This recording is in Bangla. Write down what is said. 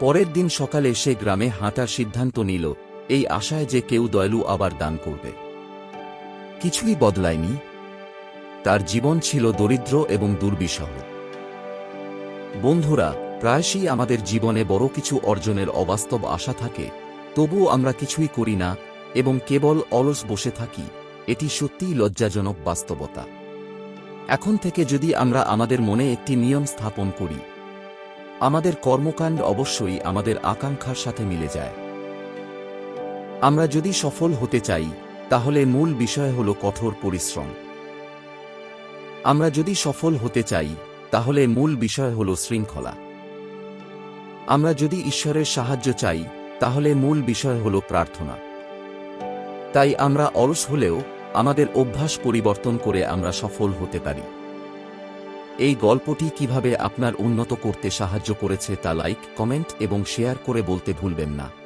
পরের দিন সকালে সে গ্রামে হাঁটার সিদ্ধান্ত নিল, এই আশায় যে কেউ দয়ালু আবার দান করবে। কিছুই বদলায়নি। তার জীবন ছিল দরিদ্র এবং দুর্বিষহ। বন্ধুরা, প্রায়শই আমাদের জীবনে বড় কিছু অর্জনের অবাস্তব আশা থাকে, তবুও আমরা কিছুই করি না এবং কেবল অলস বসে থাকি, এটি সত্যিই লজ্জাজনক বাস্তবতা। এখন থেকে যদি আমরা আমাদের মনে একটি নিয়ম স্থাপন করি আমাদের কর্মকাণ্ড অবশ্যই আমাদের আকাঙ্ক্ষার সাথে মিলে যায়। আমরা যদি সফল হতে চাই, তাহলে মূল বিষয় হল কঠোর পরিশ্রম। আমরা যদি সফল হতে চাই, তাহলে মূল বিষয় হল শৃঙ্খলা। আমরা যদি ঈশ্বরের সাহায্য চাই, তাহলে মূল বিষয় হল প্রার্থনা। তাই আমরা অলস হলেও আমাদের অভ্যাস পরিবর্তন করে আমরা সফল হতে পারি। এই গল্পটি কীভাবে আপনার উন্নত করতে সাহায্য করেছে তা লাইক, কমেন্ট এবং শেয়ার করে বলতে ভুলবেন না।